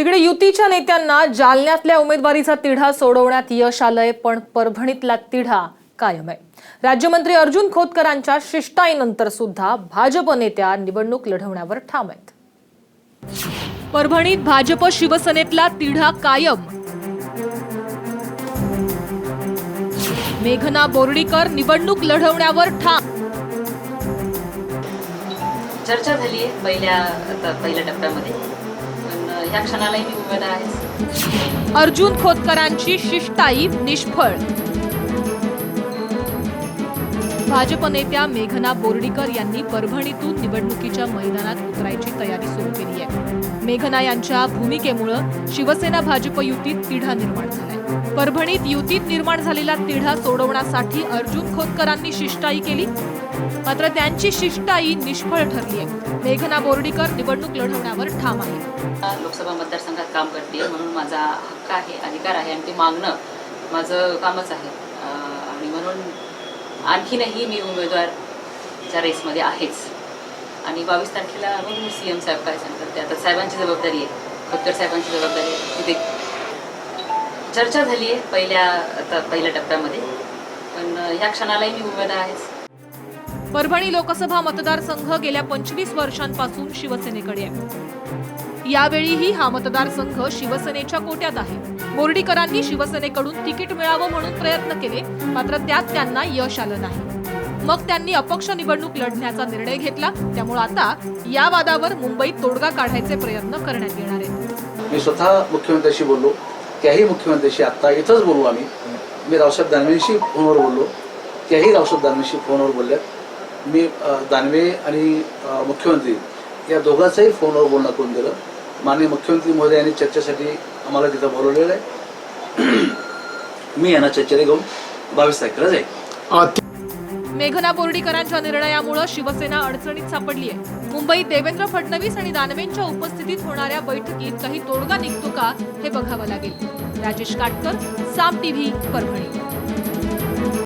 तिकडे युतीच्या नेत्यांना जालन्यातल्या उमेदवारीचा तिढा सोडवण्यात यश आलंय पण परभणीतला तिढा कायम आहे. राज्यमंत्री अर्जुन खोतकरांच्या शिष्टाईनंतर सुद्धा भाजप नेत्या निवडणूक लढवण्यावर ठाम आहेत. परभणीत भाजप शिवसेनेतला तिढा कायम. मेघना बोर्डीकर निवडणूक लढवण्यावर ठाम. चर्चा झाली पहिल्या पहिल्या टप्प्यामध्ये. क्षणालाही मी अर्जुन खोतकरांची शिष्टाई निष्फळ. भाजप नेत्या मेघना बोर्डीकर यांनी परभणीतून निवडणुकीच्या मैदानात उतरायची तयारी सुरू केली आहे. मेघना यांच्या भूमिकेमुळं शिवसेना भाजप युतीत तिढा निर्माण झालाय. परभणीत युतीत निर्माण झालेला तिढा सोडवण्यासाठी अर्जुन खोतकरांनी शिष्टाई केली. मात्र त्यांची शिष्टाई निष्फळ ठरली आहे. मेघना बोर्डीकर निवडणूक लढवण्यावर ठाम आहे लोकसभा मतदारसंघात काम करते म्हणून माझा हक्क आहे अधिकार आहे आणि ते मागणं माझं कामच आहे. आणि म्हणून आणखीनही मी उमेदवारच्या रेसमध्ये आहेच. आणि बावीस तारखेला बघू सी एम साहेब काय सांगतात ते आता साहेबांची जबाबदारी आहे. खत्तर साहेबांची जबाबदारी आहे. तिथे चर्चा झाली आहे पहिल्या आता पहिल्या टप्प्यामध्ये. पण ह्या क्षणालाही मी उमेदवार आहेच. परभणी लोकसभा मतदारसंघ गेल्या पंचवीस वर्षांपासून शिवसेनेकडे आहे. यावेळीही हा मतदारसंघ शिवसेनेच्या कोट्यात आहे. बोर्डीकरांनी शिवसेनेकडून तिकीट मिळावं म्हणून प्रयत्न केले मात्र त्यात त्यांना यश आलं नाही. मग त्यांनी अपक्ष निवडणूक लढण्याचा निर्णय घेतला. त्यामुळे आता या वादावर मुंबईत तोडगा काढायचे प्रयत्न करण्यात येणार आहेत. मी स्वतः मुख्यमंत्र्यांशी बोललो. त्याही मुख्यमंत्र्यांशी आत्ता इथंच बोलू आम्ही. मी रावसाहेब दानवेशी फोनवर बोललो. त्याही रावसाहेब दानवेंशी फोनवर बोलल्या मी दानवे आणि मुख्यमंत्री या दोघांचाही फोनवर बोलणं करून दिलं. माननीय मुख्यमंत्री महोदय यांनी चर्चेसाठी आम्हाला तिथं बोलवलेलं आहे. मी यांना चर्चेला घेऊन बावीस तारखेला जाईल मेघना बोर्डीकरांच्या निर्णयामुळे शिवसेना अडचणीत सापडली आहे मुंबईत देवेंद्र फडणवीस आणि दानवेंच्या उपस्थितीत होणाऱ्या बैठकीत काही तोडगा निघतो का हे बघावं लागेल. राजेश काटकर साम टीव्ही परभणी.